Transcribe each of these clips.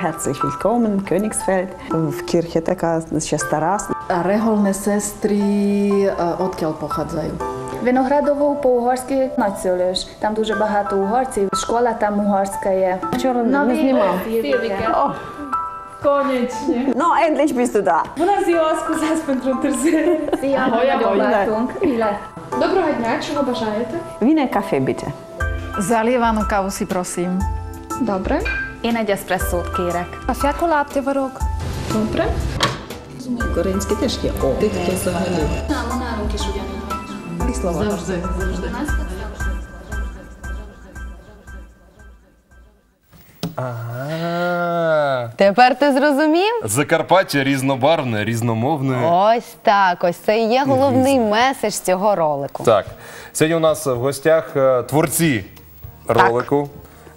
Herzlich willkommen, Königsfeld. В Kirche така ще стара. A reholné sestry, е, odkiaľ pochádzajú? Виноградово по-угорськи націлюєш. Там дуже багато угорців. Школа там угорська є. Вчора не знімав. О, Konečne. ну, endlich bist du da. Bună ziua, scuzați pentru întârziere. Доброго дня, чого бажаєте? Vine kafe, bitte. Zalievanú kávu si prosím. Добре. Én egy eszpresszót kérek. Кафяку латте варок. Добре. Український теж є о. Тих, хто взагалі. Завжди, завжди. Ага. Тепер ти зрозумів? Закарпаття різнобарвне, різномовне. Ось так. Ось це і є головний меседж цього ролику. Так, сьогодні у нас в гостях е, творці ролику.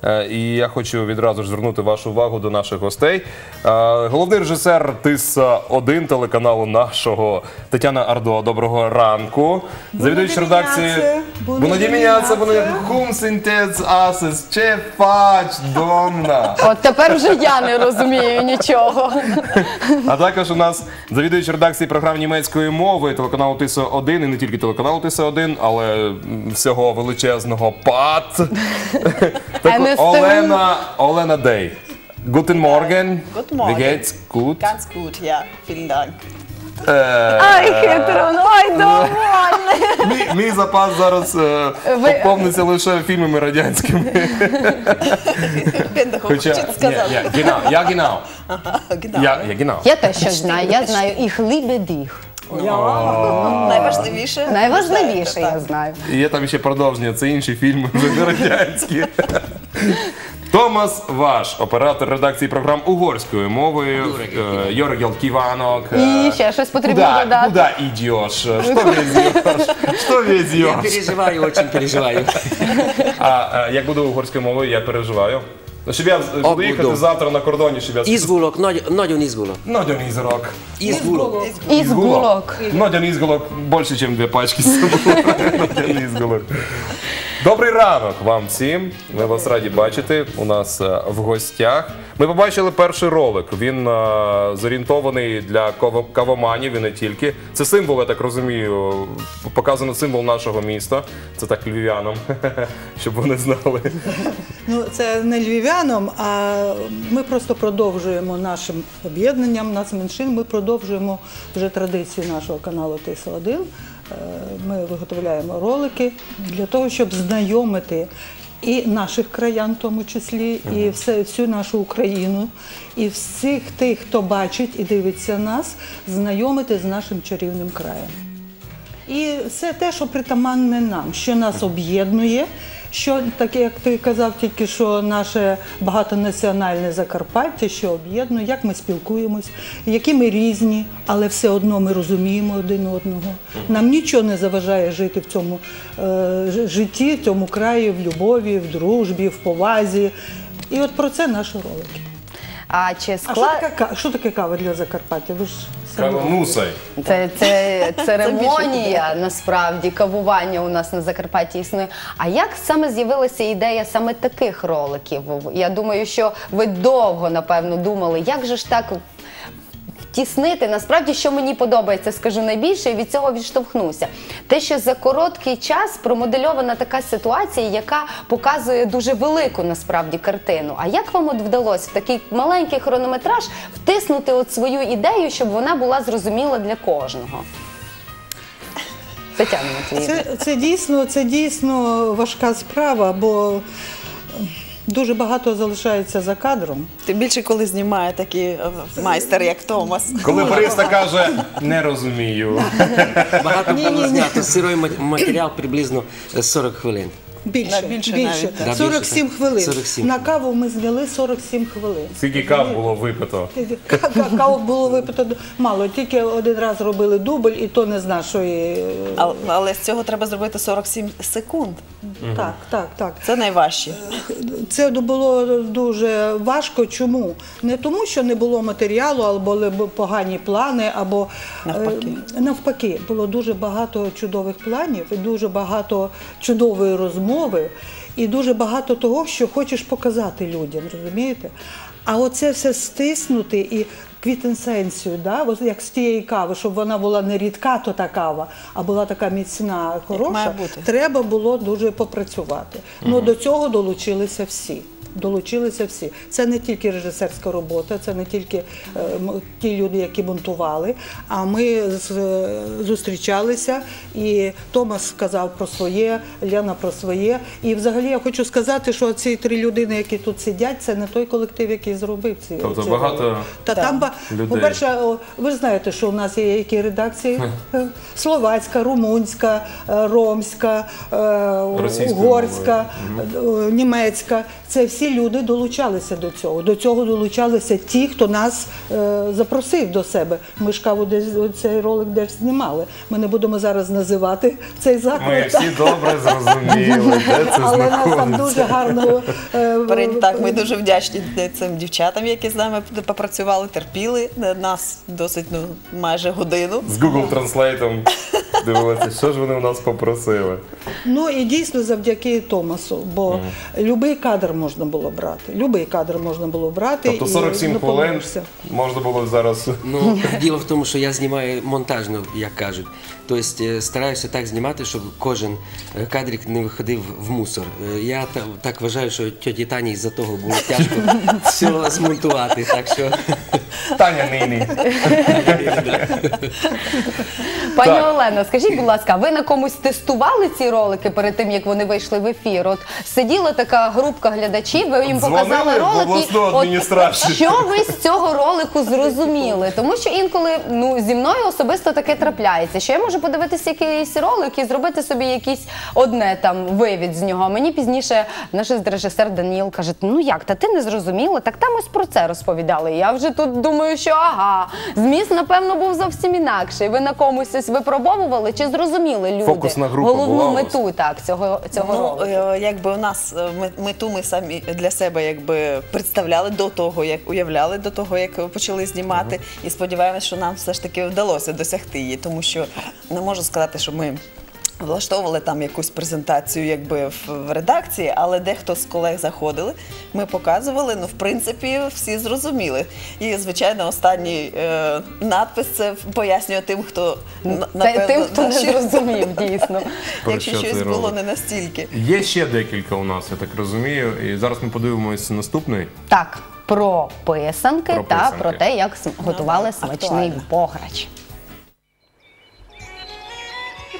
Е, І я хочу відразу ж звернути вашу увагу до наших гостей. Е, Головний режисер ТИС 1 телеканалу нашого Тетяна Ардо. Доброго ранку. Завідувач редакції діміняце, буно кум синтез асес, че фач домна. От тепер вже я не розумію нічого. А також у нас завідувач редакції програм німецької мови телеканалу Тиса 1 і не тільки телеканалу Тиса 1 але всього величезного ПАТ. Олена Олена Дей. Guten Morgen. Guten Morgen. Wie geht's? Gut. Ganz gut, ja. Vielen Dank. Е, Ай, хитро, ну ай, довольний. Мій, мій запас зараз е, Ви- поповниться лише фільмами радянськими. Der Хоча, хочет ні, сказати. ні, genau, я. Genau. Я, я genau. Я те, що знаю, я знаю їх лібедих. Найважливіше. Найважливіше я Так. знаю. І є там ще продовження, це інші фільми, вже не радянські. Томас Ваш, оператор редакції програм угорською мовою. Е, Йоргел Ківанок. І ще щось потрібно Куда, додати. куда идешь? Что везешь? Что везешь? Переживаю, очень переживаю. А е, як буду угорською мовою, я переживаю. Ну, Щоб я буду буду. їхати завтра на кордоні, щоб я... Izgulok, nagy, nagyon izgulok. Nagyon izgulok. Izgulok. Із гулок. Більше, ніж дві пачки з собою. Nagyon izgulok. Добрий ранок вам всім. Ми вас раді бачити у нас е, в гостях. Ми побачили перший ролик. Він е, зорієнтований для каво- кавоманів і не тільки. Це символ, я так розумію. Показано символ нашого міста. Це так львів'янам, щоб вони знали. Ну, це не львів'янам, а ми просто продовжуємо нашим об'єднанням нацменшин. Ми продовжуємо вже традицію нашого каналу Тиса 1 Ми виготовляємо ролики для того, щоб знайомити і наших краян, в тому числі, і все, всю нашу Україну, і всіх тих, хто бачить і дивиться нас, знайомити з нашим чарівним краєм. І все те, що притаманне нам, що нас об'єднує, що таке, як ти казав, тільки що наше багатонаціональне Закарпаття, що об'єднує, як ми спілкуємось, які ми різні, але все одно ми розуміємо один одного. Нам нічого не заважає жити в цьому е, житті, в цьому краї, в любові, в дружбі, в повазі. І от про це наші ролики. А чи А що склад таке, ка- що таке кава для Закарпаття? Ви ж самі це, це церемонія насправді кавування у нас на Закарпатті існує. А як саме з'явилася ідея саме таких роликів? Я думаю, що ви довго напевно думали, як же ж так втіснити. Насправді, що мені подобається, скажу найбільше, і від цього відштовхнуся. Те, що за короткий час промодельована така ситуація, яка показує дуже велику насправді картину. А як вам от вдалося в такий маленький хронометраж втиснути от свою ідею, щоб вона була зрозуміла для кожного? Тетяна Матвіївна. Це, це дійсно, це дійсно важка справа, бо дуже багато залишається за кадром. Тим більше, коли знімає такий е, майстер, як Томас. Коли Бориста каже, не розумію. Багато було знято. Сирий матеріал приблизно е, 40 хвилин. Більше, більше більше. навіть, так. 47 хвилин. 47. На каву ми зняли 47 хвилин. Скільки кав було випито? Ка- Каву було випито мало, тільки один раз робили дубль, і то не з нашої. Але, але з цього треба зробити 47 секунд. Так, так, так. Це найважче. Це було дуже важко. Чому? Не тому, що не було матеріалу, або погані плани, або Навпаки. е, навпаки, було дуже багато чудових планів і дуже багато чудової розмови. і дуже багато того, що хочеш показати людям, розумієте? А оце все стиснути і квітенсенцію, да? от як з тієї кави, щоб вона була не рідка, то та кава, а була така міцна, хороша, треба було дуже попрацювати. Ну до цього долучилися всі. Долучилися всі. Це не тільки режисерська робота, це не тільки е, ті люди, які монтували. А ми е, зустрічалися, і Томас сказав про своє, Ляна про своє. І взагалі я хочу сказати, що ці три людини, які тут сидять, це не той колектив, який зробив ці. Тобто ці багато. Та там людей. по-перше, ви ж знаєте, що у нас є які редакції: словацька, румунська, е, ромська, угорська, німецька. Це всі люди долучалися до цього. До цього долучалися ті, хто нас е, запросив до себе. Ми ж каву десь цей ролик десь знімали. Ми не будемо зараз називати цей заклад. Ми всі добре зрозуміли, де це Але нас там дуже гарно е, Так, ми дуже вдячні цим дівчатам, які з нами попрацювали, терпіли нас досить ну майже годину. З Google Translate дивилися, що ж вони у нас попросили. Ну і дійсно завдяки Томасу, бо будь-який кадр можна було брати. Любий кадр можна було брати. Тобто і 47 хвилин допомогся. можна було зараз. Ну, діло в тому, що я знімаю монтажно, як кажуть. Тобто е, стараюся так знімати, щоб кожен е, кадрик не виходив в мусор. Е, Я так вважаю, що тьоті Тані з-за того було тяжко все змонтувати. Так що Таня нині. Пані Так. Олено, скажіть, будь ласка, ви на комусь тестували ці ролики перед тим, як вони вийшли в ефір? От сиділа така групка глядачів, ви їм показали. От що ви з цього ролику зрозуміли? Тому що інколи ну зі мною особисто таке трапляється, що я можу подивитися якийсь ролик і зробити собі якийсь одне там вивід з нього. Мені пізніше наш режисер Даніл каже: Ну як, та ти не зрозуміла? Так там ось про це розповідали. Я вже тут думаю, що ага, зміст напевно був зовсім інакший. Ви на комусь ось випробовували чи зрозуміли люди Фокусна група головну була мету так цього цього Ну, ролику? е, якби у нас е, мету ми самі для себе якби представляли до того, як уявляли до того, як почали знімати. І сподіваємось, що нам все ж таки вдалося досягти її, тому що не можу сказати, що ми. Влаштовували там якусь презентацію, якби в, в редакції, але дехто з колег заходили. Ми показували. Ну, в принципі, всі зрозуміли. І звичайно, останній е, надпис це пояснює тим, хто н- Та- тим, хто не зрозумів, дійсно. Про якщо що щось було не настільки. Є ще декілька у нас, я так розумію. І зараз ми подивимося наступний. Так, про писанки Про та писанки. про те, як см- готували смачний актуально. бограч.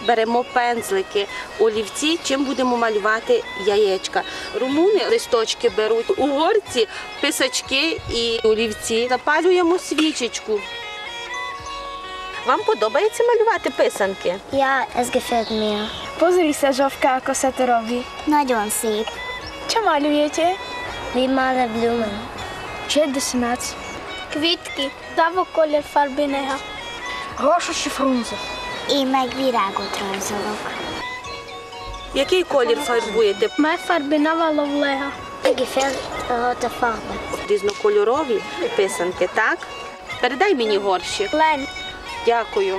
Беремо пензлики, олівці, чим будемо малювати яєчка. Румуни листочки беруть, угорці писачки і олівці. Запалюємо свічечку. Вам подобається малювати писанки? Ja, ez gefällt mir. Pozrij sa, Žovka, ako sa to robí. Nagyon szép. Čo malujete? Wir malen Blumen. Čo je dosnac? Kvitky. Davo kolor farby. Грошу чи фрунзе? Én meg virágot rajzolok. Який колір фарбуєте? Navalov leha. Mir gefällt a rote Farbe. Різнокольорові писанки, так? Передай мені горщик. Len. Дякую.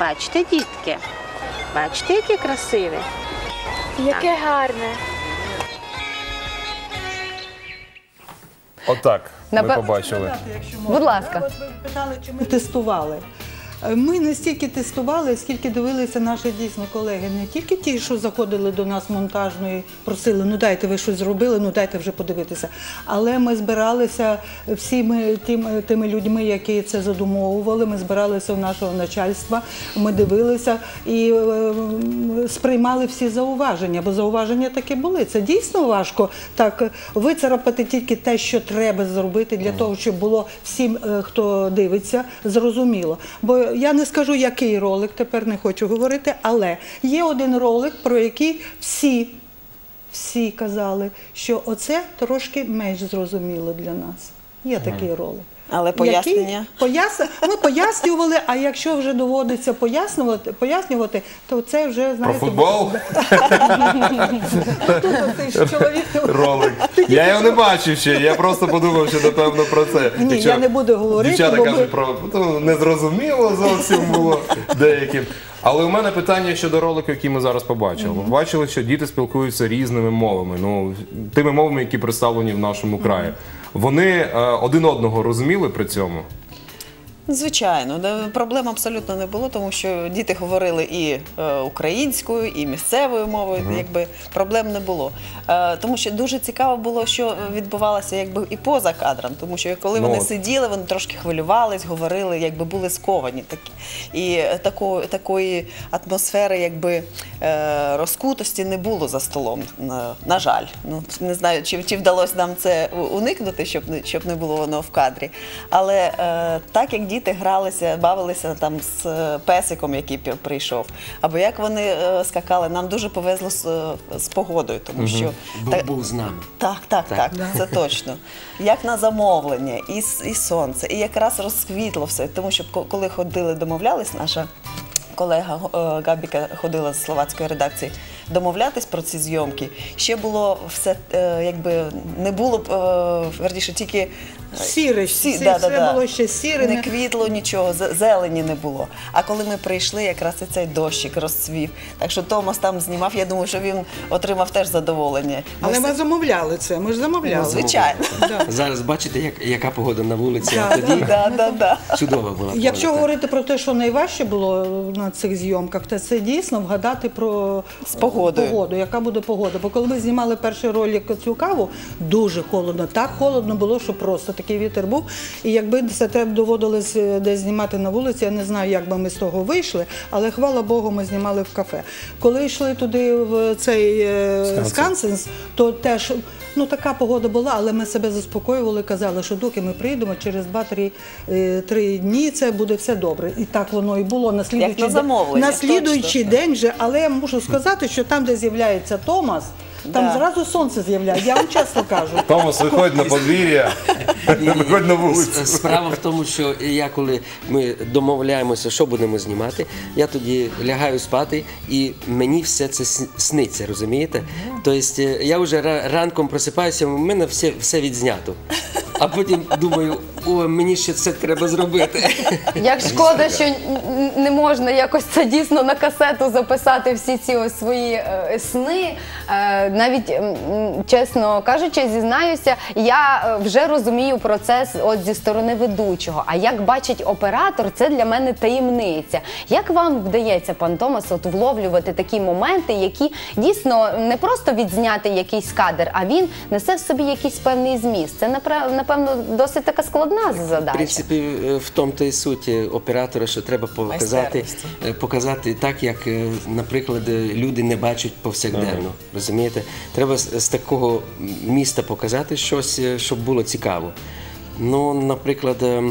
Бачите, дітки? Бачите, яке красиве? Яке гарне. Отак. Ми Напе- побачили. Будь ласка. Ви питали, чи ми тестували. Е, Ми не стільки тестували, скільки дивилися наші дійсно колеги. Не тільки ті, що заходили до нас монтажної, просили, ну дайте ви щось зробили, ну дайте вже подивитися. Але ми збиралися всіми тими, тими людьми, які це задумовували. Ми збиралися у нашого начальства, ми дивилися і е, сприймали всі зауваження, бо зауваження такі були. Це дійсно важко так е, вицарапати тільки те, що треба зробити для того, щоб було всім, е, хто дивиться, зрозуміло. Бо я не скажу, який ролик, тепер не хочу говорити, але є один ролик, про який всі. Всі казали, що оце трошки менш зрозуміло для нас. Є такий ролик. Але пояснення? Який пояс- Ми пояснювали, а якщо вже доводиться пояснювати, пояснювати, то це вже Про знаєте. футбол Тут оцей ж чоловік. ролик. Я його не бачив ще. Я просто подумав, що напевно про це. Ні, я не буду говорити, Дівчата кажуть про ну, незрозуміло зовсім було деяким. Але у мене питання щодо ролику, який ми зараз побачили. Ми бачили, що діти спілкуються різними мовами, ну тими мовами, які представлені в нашому краї. Вони е, один одного розуміли при цьому. Звичайно, проблем абсолютно не було, тому що діти говорили і е, українською, і місцевою мовою, якби проблем не було. Е, тому що дуже цікаво було, що відбувалося якби і поза кадром, тому що коли Ну вони от. сиділи, вони трошки хвилювались, говорили, якби були сковані такі. І е, такої, такої атмосфери, якби е, розкутості не було за столом. На, на жаль, ну не знаю, чи, чи вдалося нам це у- уникнути, щоб не щоб не було воно в кадрі. Але е, так як діти гралися, бавилися там з е, песиком, який прийшов, або як вони е, скакали, нам дуже повезло з, е, з погодою, тому що Бог та- був з нами. так, так, так, це точно. Як на замовлення, і, і сонце, і якраз розквітло все. Тому що коли ходили, домовлялись, наша колега Габіка ходила з словацької редакції домовлятись про ці зйомки. Ще було все, якби не було б, верніше, тільки Сіре, всі- всі- да, да, все да. було ще сіре, не квітло нічого, зе- зелені не було. А коли ми прийшли, якраз і цей дощик розцвів. Так що Томас там знімав, я думаю, що він отримав теж задоволення. Ми Але все- ми замовляли це, ми ж замовляли. Ну, звичайно. Зараз бачите, як, яка погода на вулиці, Да, тоді Да, да, да. чудова була. Якщо погода. говорити про те, що найважче було на цих зйомках, то це дійсно вгадати про З погодою. погоду, яка буде погода. Бо коли ми знімали перший ролик цю каву, дуже холодно. Так холодно було, що просто такий вітер був. І якби це треба доводилось е, десь знімати на вулиці, я не знаю, як би ми з того вийшли, але хвала Богу, ми знімали в кафе. Коли йшли туди в цей е, Скансенс, то теж. Ну, така погода була, але ми себе заспокоювали, казали, що доки ми приїдемо, через 2-3 е, три дні це буде все добре. І так воно і було на слідуючий, на день- замовлення, на слідуючий день вже, але я можу сказати, що там, де з'являється Томас, там Да. зразу сонце з'являється. Я вам чесно кажу. Томас, виходь на подвір'я, виходь на вулицю. Справа в тому, що я коли ми домовляємося, що будемо знімати, я тоді лягаю спати, і мені все це сниться, розумієте? Тобто я вже ра- ранком просипаюся, у мене все, все відзнято. А потім думаю, о, мені ще це треба зробити. Як шкода, що н- н- не можна якось це дійсно на касету записати всі ці ось свої е, сни. Е, навіть м, м, чесно кажучи, зізнаюся, я е, вже розумію процес от зі сторони ведучого. А як бачить оператор, це для мене таємниця. Як вам вдається, пан Томас, от вловлювати такі моменти, які дійсно не просто відзняти якийсь кадр, а він несе в собі якийсь певний зміст. Це напра- напевно досить така складна В принципі, е, в тому то і суть е, оператора, що треба показати, е, показати так, як, е, наприклад, е, люди не бачать повсякденно. Розумієте? Треба з, з такого міста показати щось, е, щоб було цікаво. Ну, наприклад. е,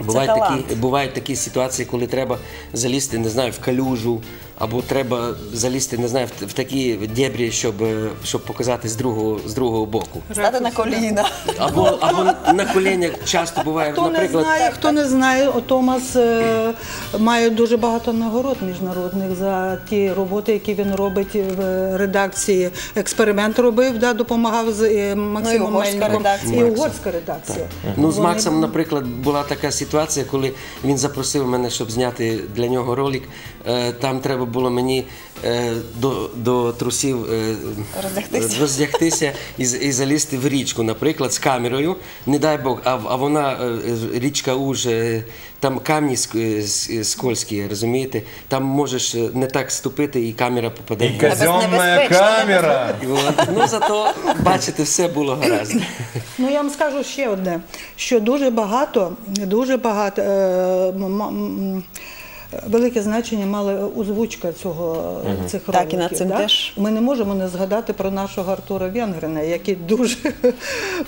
Бувають такі, бувають такі ситуації, коли треба залізти, не знаю, в калюжу, або треба залізти, не знаю, в, такі дебрі, щоб, е, щоб показати з другого, з другого боку. Стати на коліна. Або, або на коленях часто буває, Хто не наприклад, знає, хто не знає, о, Томас е, має дуже багато нагород міжнародних за ті роботи, які він робить в редакції. Експеримент робив, да, допомагав з е, Максимом угорська Мельником. І угорська редакція. Ну, з Вони- Максом, наприклад, була така ситуація, коли він запросив мене, щоб зняти для нього ролик. Е, Там треба було мені е, до, до трусів е, Роздягтися. роздягтися і, і залізти в річку, наприклад, з камерою. Не дай Бог, а, а вона е, річка Уж, е, там камні ск- е, скользкі, розумієте? Там можеш не так ступити, і камера попаде. І казенна камера. Ну зато, бачите, все було гаразд. Ну я вам скажу ще одне, що дуже багато, дуже багато. Е, Велике значення мала озвучка цього цих Так, роликів. і над цим да? теж. Ми не можемо не згадати про нашого Артура Венгрина, який дуже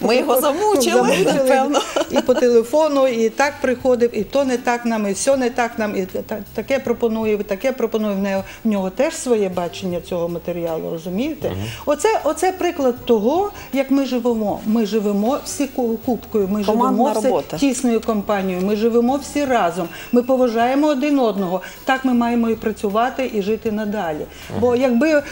Ми його замучили, напевно. і по телефону, і так приходив, і то не так нам, і все не так нам, і та- таке пропонує, і таке пропонує. В нього, в нього теж своє бачення цього матеріалу, розумієте? Оце, оце приклад того, як ми живемо. Ми живемо всі ку- купкою, ми Командна живемо всі робота. тісною компанією, ми живемо всі разом. Ми поважаємо один одного. Одного. Так ми маємо і працювати, і жити надалі. Бо якби е,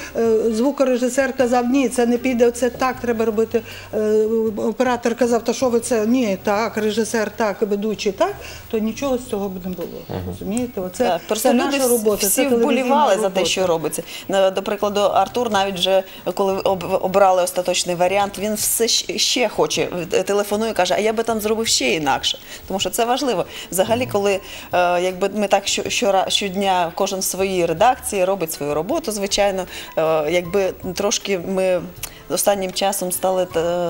звукорежисер казав, ні, це не піде, це так треба робити. е, Оператор казав, та що ви це? Ні, так, режисер так, ведучий так, то нічого з цього б не було. Розумієте? Оце Так, просто це люди наша робота. всі це вболівали за те, що робиться. До прикладу, Артур навіть вже коли обрали остаточний варіант, він все ще хоче е, телефонує, каже, а я би там зробив ще інакше. Тому що це важливо. Взагалі, коли якби ми так що, щора- щодня кожен в своїй редакції робить свою роботу, звичайно, е, якби трошки ми. Останнім часом стали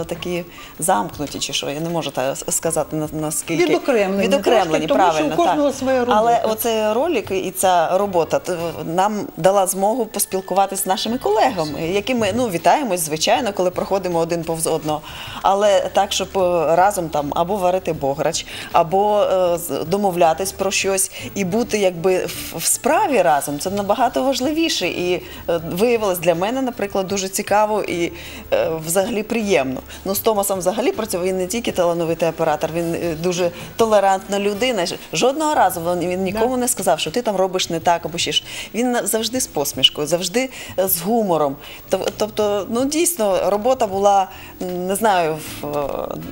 такі замкнуті, чи що я не можу сказати на- наскільки Відокремлені, відокремлені, трошки, тому що у кожного так. своя робота. Але оцей ролик і ця робота нам дала змогу поспілкуватися з нашими колегами, якими ну вітаємось, звичайно, коли проходимо один повз одного. Але так, щоб е, разом там або варити бограч, або е, домовлятись про щось і бути якби в, справі разом, це набагато важливіше. І е, виявилось для мене, наприклад, дуже цікаво і е, взагалі приємно. Ну з Томасом взагалі працював. Він не тільки талановитий оператор, він е, дуже толерантна людина. Жодного разу він, нікому не сказав, що ти там робиш не так або ще ж. Він завжди з посмішкою, завжди е, з гумором. Тобто, ну дійсно, робота була не знаю, е,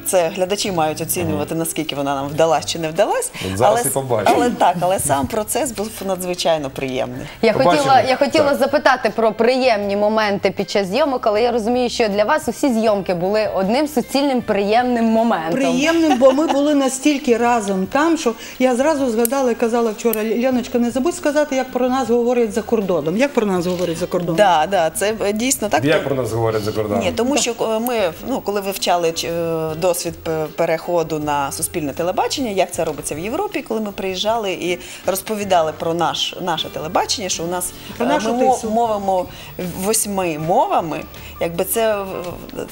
це глядачі мають оцінювати, наскільки вона нам вдалась чи не вдалась. Зараз але, і побачимо. але так, але сам процес був надзвичайно приємний. Я Побачимо. хотіла, я хотіла Так. запитати про приємні моменти під час зйомок, але я розумію, що для вас усі зйомки були одним суцільним приємним моментом. Приємним, бо ми були настільки разом там, що я зразу згадала і казала вчора, Леночка, не забудь сказати, як про нас говорять за кордоном. Як про нас говорять за кордоном? Да, да, це дійсно так. Як про нас говорять за кордоном? Ні, тому що е, ми, ну, коли вивчали е, досвід переходу на суспільне телебачення, як це робиться в Європі, коли ми приїжджали і розповідали про наш, наше телебачення, що у нас Про е, ми мовимо восьми мовами, якби це е,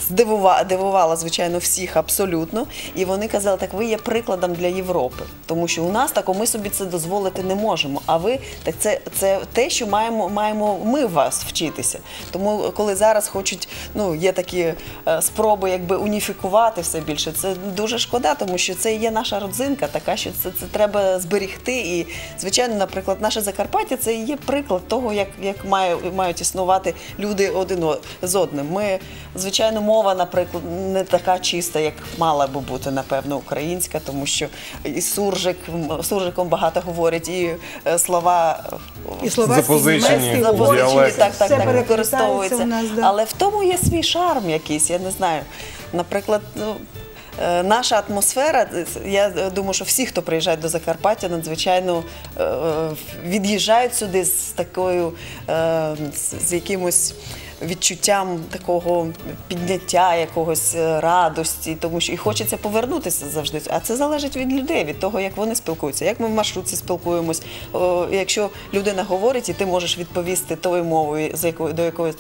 здивува, звичайно, всіх абсолютно. І вони казали, так ви є прикладом для Європи, тому що у нас тако ми собі це дозволити не можемо. А ви так це, це те, що маємо, маємо ми вас вчитися. Тому коли зараз хочуть, ну є такі е, спроби, якби уніфікувати все більше, це дуже шкода, тому що це є наша родзинка, така що це, це треба зберігти. І звичайно, наприклад, наше Закарпаття це є приклад того, як, як має, мають існувати люди один з одним. Ми, звичайно, мова, наприклад, не така чиста, як мала би бути, напевно, українська, тому що і суржик, суржиком багато говорять, і е, слова І слова Запозичені, запозичені, діалекти. так, так, Все так, переплітається у нас, да. Але в тому є свій шарм якийсь, я не знаю. Наприклад, ну. е, Наша атмосфера, е, я е, думаю, що всі, хто приїжджає до Закарпаття, надзвичайно е, е, від'їжджають сюди з такою, е, з- з якимось відчуттям такого підняття, якогось е, радості, тому що і хочеться повернутися завжди. А це залежить від людей, від того, як вони спілкуються. Як ми в маршрутці спілкуємось. Якщо людина говорить, і ти можеш відповісти тою мовою, до якої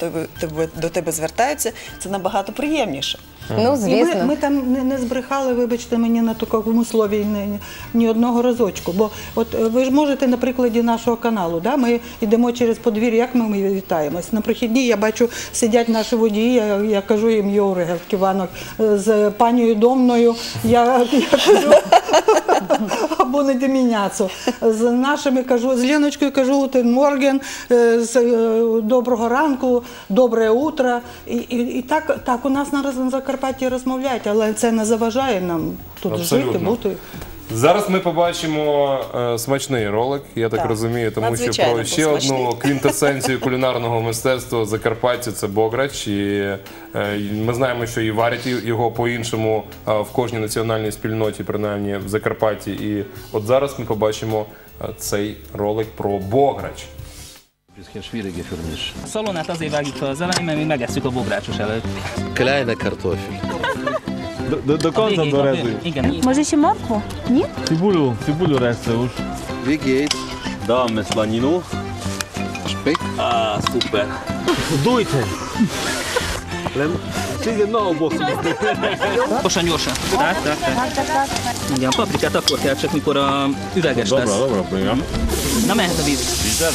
до тебе звертаються, це набагато приємніше. Ну, І ми, ми там не, не збрехали, вибачте мені на такому слові ні, ні одного разочку. Бо от е, ви ж можете на прикладі нашого каналу, да? ми йдемо через подвір'я, як ми, ми вітаємось. На прохідні я бачу, сидять наші водії, я, я кажу їм Йоре Ківанок з панією Домною. Я, я кажу або не деміняцу. З нашими кажу, з Леночкою кажу «Гутен Морген, е, з е, доброго ранку, добре утро. І, і, і так, так у нас на Закарпатті розмовляють, але це не заважає нам тут Абсолютно. жити, бути. Зараз ми побачимо е, смачний ролик, я так, Так. розумію, тому що Надзвичайно про був ще одну квінтесенцію кулінарного мистецтва Закарпаття це бограч. І е, і ми знаємо, що і варять його по-іншому е, в кожній національній спільноті, принаймні в Закарпатті. І от зараз ми побачимо е, цей ролик про бограч. Bisschen schwierige für mich. Szalonnát azért vágjuk fel az elején, mert mi megesszük a bográcsos előtt. Kleine Kartoffel. До, до, до A конца végén, a дорезують. végén, Igen, Може ще моркву? Ні? Цибулю, цибулю резце уж. Wie geht's? Даваме слоніну. Speck? А, супер. Дуйте. Lem, Tényleg nagyon bosszú. Gyorsan, gyorsan. Tehát, tehát, tehát. Igen, paprikát akkor kell csak, mikor a üveges Dobra, lesz. dobra, igen. Na mehet a víz. Vízzel?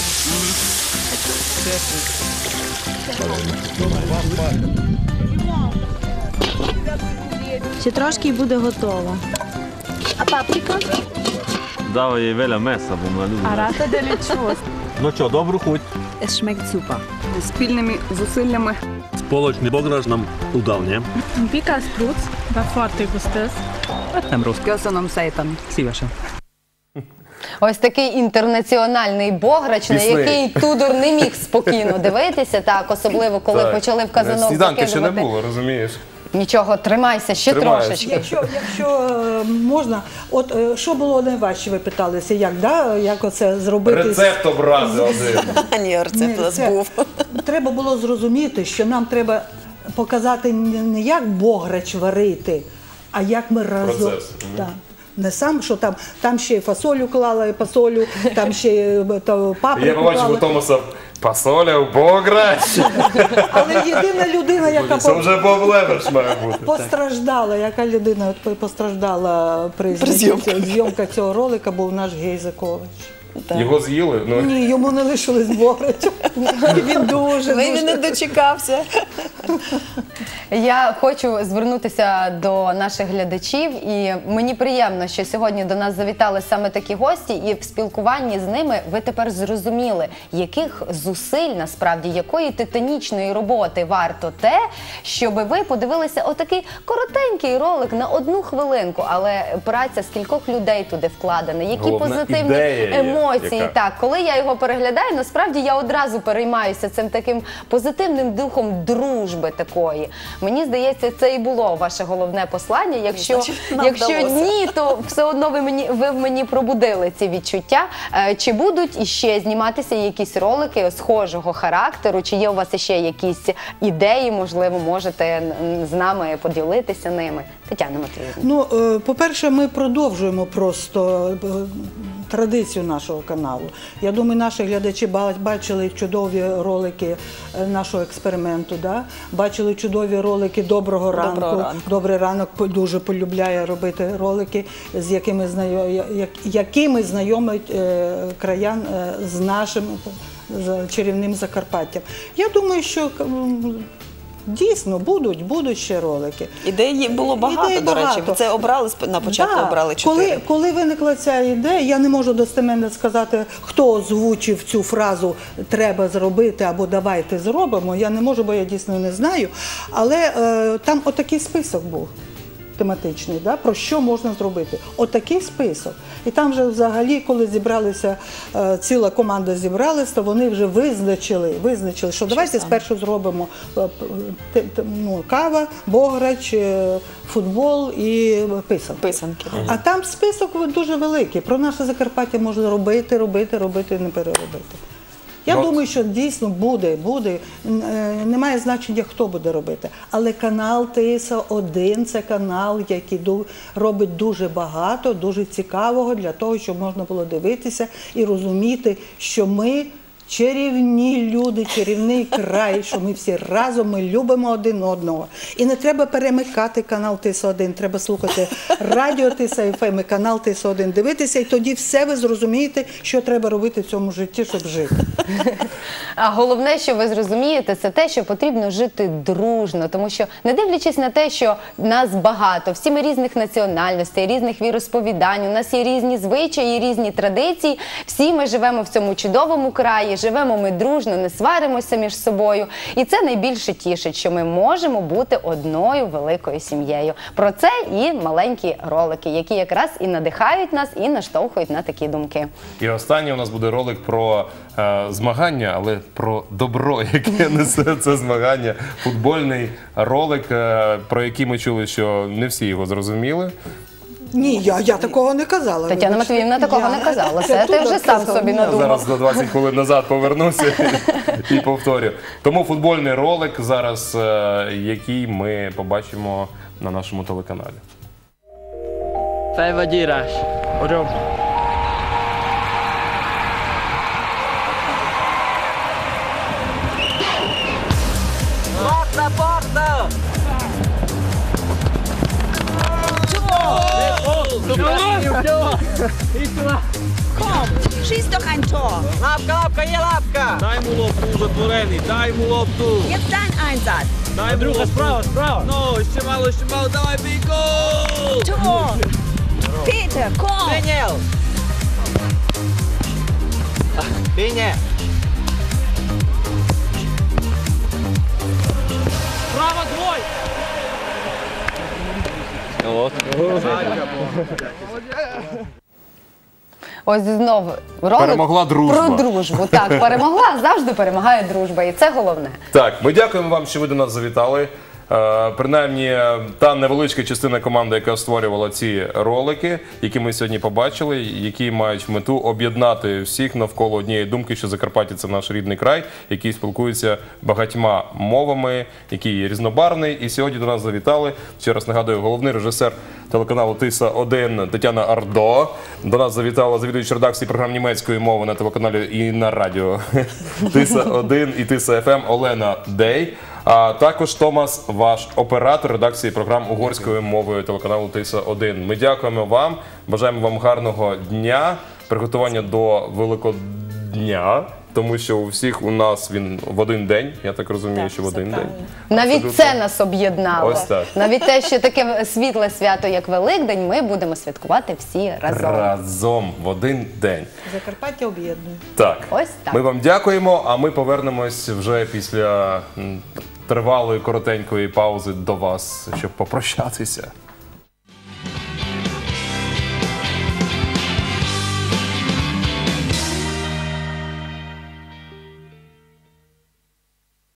Ще трошки і буде готово. А паприка? Dava jej veľa mesa, bom na ľudí. Арата делічус. No čo, dobrú chuť. Es schmeckt super. Спільними зусиллями. Spoločný bograč nám udal, nie? Pika spruc, va foarte. Nem rossz. Köszönöm szépen. Szívesen. Ось такий інтернаціональний бограч, на Пісний. який Тудор не міг спокійно дивитися, так, особливо коли Так. почали в казанок Сніданки ще не було, розумієш? Нічого, тримайся, ще Тримаюсь. трошечки. Якщо, якщо е, можна, от е, що було найважче, ви питалися, як, да, як оце зробити? Рецепт образи один. Ні, рецепт у нас це- був. Треба було зрозуміти, що нам треба показати не не як бограч варити, а як ми разом. Процес. Так. Не сам, що там, там ще й фасолю клала, і фасолю, там ще й е, то, паприку Я побачив клала. у Томаса Пасоля в Бограч. Але єдина людина, яка Це по- вже Боб має бути. постраждала, яка людина от постраждала при, При зйомках. зйомка цього ролика, був наш Гейзакович. Його з'їли? Ну, Ні, йому не лишилось бограча. Він дуже, Він не дочекався. Я хочу звернутися до наших глядачів, і мені приємно, що сьогодні до нас завітали саме такі гості, і в спілкуванні з ними ви тепер зрозуміли, яких зусиль насправді якої титанічної роботи варто те, щоб ви подивилися отакий коротенький ролик на одну хвилинку, але праця скількох людей туди вкладена, які Головне, позитивні ідея є, емоції. Яка. Так, коли я його переглядаю, насправді я одразу переймаюся цим таким позитивним духом дружби такої. Мені здається, це і було ваше головне послання. Якщо, Значить, якщо ні, то все одно ви мені ви в мені пробудили ці відчуття. Е, Чи будуть іще зніматися якісь ролики схожого характеру? Чи є у вас ще якісь ідеї? Можливо, можете з нами поділитися ними? Тетяна Матвіївна. Ну, е, по-перше, ми продовжуємо просто е, традицію нашого каналу. Я думаю, наші глядачі ба- бачили чудові ролики е, нашого експерименту. Да? Бачили чудові ролики Доброго ранку. Доброго ранку. Добрий ранок дуже полюбляє робити ролики, з якими якими знайомить е, краян е, з нашим чарівним Закарпаттям. Я думаю, що дійсно будуть, будуть ще ролики. Ідей було багато, Ідей до речі. багато. Ви це обрали на початку, Да. обрали чотири. Коли, коли виникла ця ідея, я не можу достеменно сказати, хто озвучив цю фразу треба зробити або давайте зробимо. Я не можу, бо я дійсно не знаю. Але е, там отакий список був. Тематичний, да, про що можна зробити? Отакий список. І там вже взагалі, коли зібралися, е, ціла команда зібралася, то вони вже визначили, визначили, що давайте спершу зробимо е, те- те- ну, кава, бограч, е, футбол і писанки. Писанки. А там список дуже великий. Про наше Закарпаття можна робити, робити, робити, не переробити. Я Ну, думаю, що дійсно буде, буде. Е, Немає значення, хто буде робити. Але канал ТИСА 1 це канал, який ду- робить дуже багато, дуже цікавого для того, щоб можна було дивитися і розуміти, що ми. Чарівні люди, чарівний край, що ми всі разом ми любимо один одного. І не треба перемикати канал ТИС 1 треба слухати радіо ТИСа ФМ і канал ТИС 1 дивитися, і тоді все ви зрозумієте, що треба робити в цьому житті, щоб жити. А головне, що ви зрозумієте, це те, що потрібно жити дружно, тому що не дивлячись на те, що нас багато, всі ми різних національностей, різних віросповідань, у нас є різні звичаї, різні традиції. Всі ми живемо в цьому чудовому краї, живемо ми дружно, не сваримося між собою. І це найбільше тішить, що ми можемо бути одною великою сім'єю. Про це і маленькі ролики, які якраз і надихають нас, і наштовхують на такі думки. І останній у нас буде ролик про е, змагання, але про добро, яке несе це змагання. Футбольний ролик, е, про який ми чули, що не всі його зрозуміли. Ні, я, я такого не казала. Тетяна вибачте. Матвіївна такого Я- не казала. Це ти вже сам казала. собі. Я надумав. зараз на 20 хвилин назад повернуся і повторю. Тому футбольний ролик зараз, е, який ми побачимо на нашому телеканалі. Felvegyírás. Hogyan? Porta, Schieß doch ein Tor. Лапка, лапка, є лапка! Дай йому лопту уже творений, дай йому лопту! Jetzt dein Einsatz. Дай друга, справа, справа! Ну, ще мало, ще мало, давай бій гол! Tor. Peter, komm. Деніел! Bine! Bravo, Ось знов ролик Перемогла дружба. про дружбу. Так, перемогла, завжди перемагає дружба, і це головне. Так, ми дякуємо вам, що ви до нас завітали. Е, Принаймні, е, та невеличка частина команди, яка створювала ці ролики, які ми сьогодні побачили, які мають мету об'єднати всіх навколо однієї думки, що Закарпаття це наш рідний край, який спілкується багатьма мовами, який є різнобарний. І сьогодні до нас завітали. Ще раз нагадую, головний режисер телеканалу Тиса 1 Тетяна Ардо. До нас завітала завідуюча редакції програм німецької мови на телеканалі і на радіо Тиса 1 і Тиса ФМ Олена Дей. А також Томас, ваш оператор редакції програм угорською мовою телеканалу Тиса 1 Ми дякуємо вам, бажаємо вам гарного дня, приготування до Великодня, тому що у всіх у нас він в один день. Я так розумію, що в один день. Навіть це нас об'єднало. Ось так. Навіть те, що таке світле свято, як Великдень, ми будемо святкувати всі разом. разом в один день. Закарпаття об'єднує. Так, Ось так. ми вам дякуємо. А ми повернемось вже після тривалої коротенької паузи до вас, щоб попрощатися.